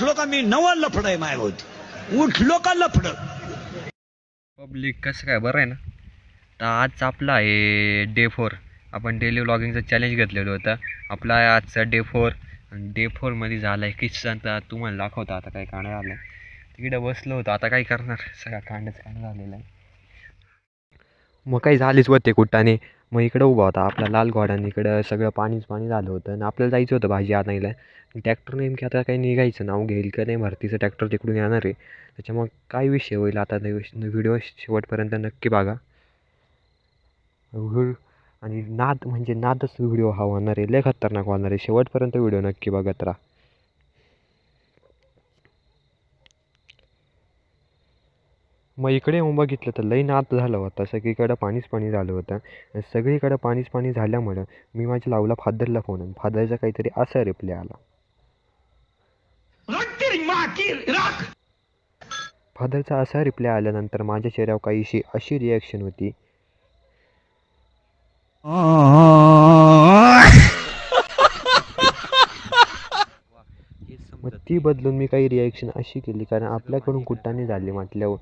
उठलो का मी? नवा लफड आहे मायाभोवती उठलो का लफड? पब्लिक कसं काय? बरं आहे ना? तर आज आपला आहे डे फोर आपण डेली व्लॉगिंगचं चॅलेंज घेतलेलं होतं. आपला आहे आजचा डे फोर डे फोरमध्ये झाला आहे किस्सा तर तुम्हाला दाखवता आता काय कांड झालं तिकडे बसलो होतो. आता काय करणार? सगळा कांडच कांड झालेला आहे. मग काही झालीच होते कुट्टाने मग इकडं उभा होता. आपला लाल घोडाने इकडं सगळं पाणीच पाणी झालं होतं आणि आपल्याला जायचं होतं भाजी आणायला. ट्रॅक्टर नेमकी आता काही निघायचं नाव घेईल का नाही भरतीचं ट्रॅक्टर तिकडून येणार आहे. त्याच्यामुळं काय विषय होईल आता व्हिडिओ शेवटपर्यंत नक्की बघा. आणि नाद म्हणजे नादच व्हिडिओ हा होणार आहे. लय खतरनाक होणार आहे. शेवटपर्यंत व्हिडिओ नक्की बघत राहा. मग इकडे येऊन बघितलं तर लई नाद झालं होतं. सगळीकडं पाणीच पाणी झालं होतं. आणि सगळीकडं पाणीच पाणी झाल्यामुळं मी माझ्या लावला फादरला फोन आणि फादरचा काहीतरी असा रिप्लाय आला. फादरचा असा रिप्लाय आल्यानंतर माझ्या चेहऱ्यावर काहीशी अशी रिॲक्शन होती. मग ती बदलून मी काही रिॲक्शन अशी केली कारण आपल्याकडून कुट्टाने झाली म्हटल्यावर.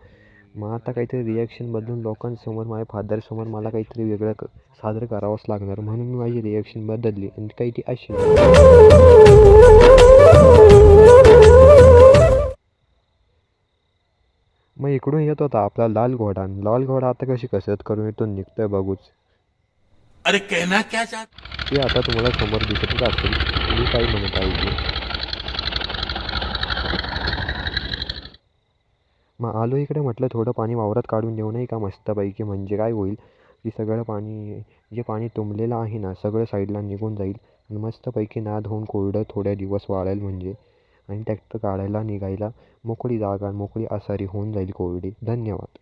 मग आता काहीतरी रिॲक्शन बदलून लोकांसमोर माझ्या फादरसमोर मला काहीतरी वेगळं क सादर करावंच लागणार. म्हणून मी माझी रिॲक्शन बदलली आणि काही ती अशी. मग इकडून येत होता आपला लाल घोडा आणि लाल घोडा आता कशी कसरत करून इथून निघतोय बघूच. अरे कहना क्या चाहते? ते आता तुम्हाला समोर दिसतच असेल मी काय म्हणत आहे मग आलो इकडे म्हटलं थोडं पाणी वावरात काढून देऊ नाही का मस्तपैकी म्हणजे काय होईल? की सगळं पाणी जे पाणी तुंबलेलं आहे ना सगळं साईडला निघून जाईल आणि मस्तपैकी नाद होऊन कोरडं थोड्या दिवस वाळेल म्हणजे. आणि ट्रॅक्टर काढायला निघायला मोकळी जागा मोकळी आसारी होऊन जाईल कोरडी. धन्यवाद.